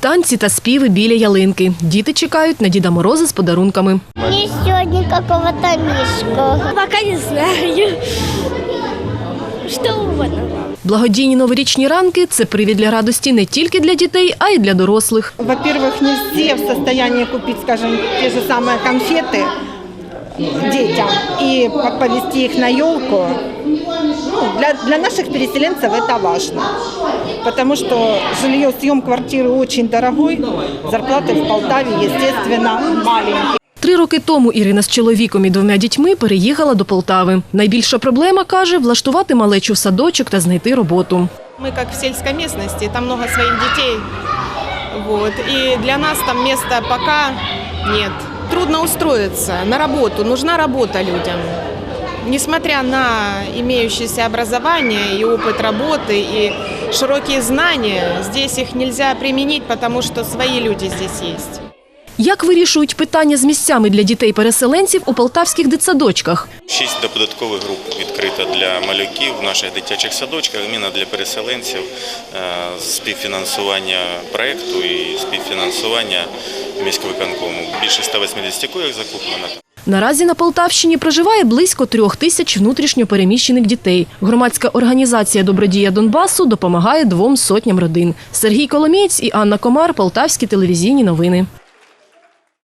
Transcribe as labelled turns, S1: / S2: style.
S1: Танці та співи біля ялинки. Діти чекають на Діда Мороза з подарунками.
S2: Не сегодня какого-то мишку.
S3: Пока не знаю. Что угодно.
S1: Благодійні новорічні ранки це привід для радості не тільки для дітей, а й для дорослих.
S4: Во-первых, не все в состоянии купить, скажем, те же самые конфеты детям и по- повезти их на елку. Ну, для, для наших переселенцев это важно, потому что жилье, съем квартиры очень дорогой, зарплаты в Полтаве, естественно, маленькие.
S1: Три роки тому Ірина з чоловіком і двома дітьми переїхала до Полтави. Найбільша проблема каже влаштувати малечу в садочок та знайти роботу.
S5: Мы как в сельской местности, там много своих детей. Вот. И для нас там места пока нет. Трудно устроиться на работу, нужна работа людям. Несмотря на имеющееся образование и опыт работы, и широкие знания, здесь их нельзя применить, потому что свои люди здесь есть.
S1: Як вирішують питання з місцями для дітей-переселенців у полтавських дитсадочках?
S6: Шість додаткових груп відкрито для малюків в наших дитячих садочках, іменно для переселенців, е, співфінансування проєкту і співфінансування міськвиконкому. Більше 180 коїв закуплено.
S1: Наразі на Полтавщині проживає близько трьох тисяч внутрішньопереміщених дітей. Громадська організація Добродія Донбасу допомагає двом сотням родин. Сергій Коломієць і Анна Комар, Полтавські телевізійні новини.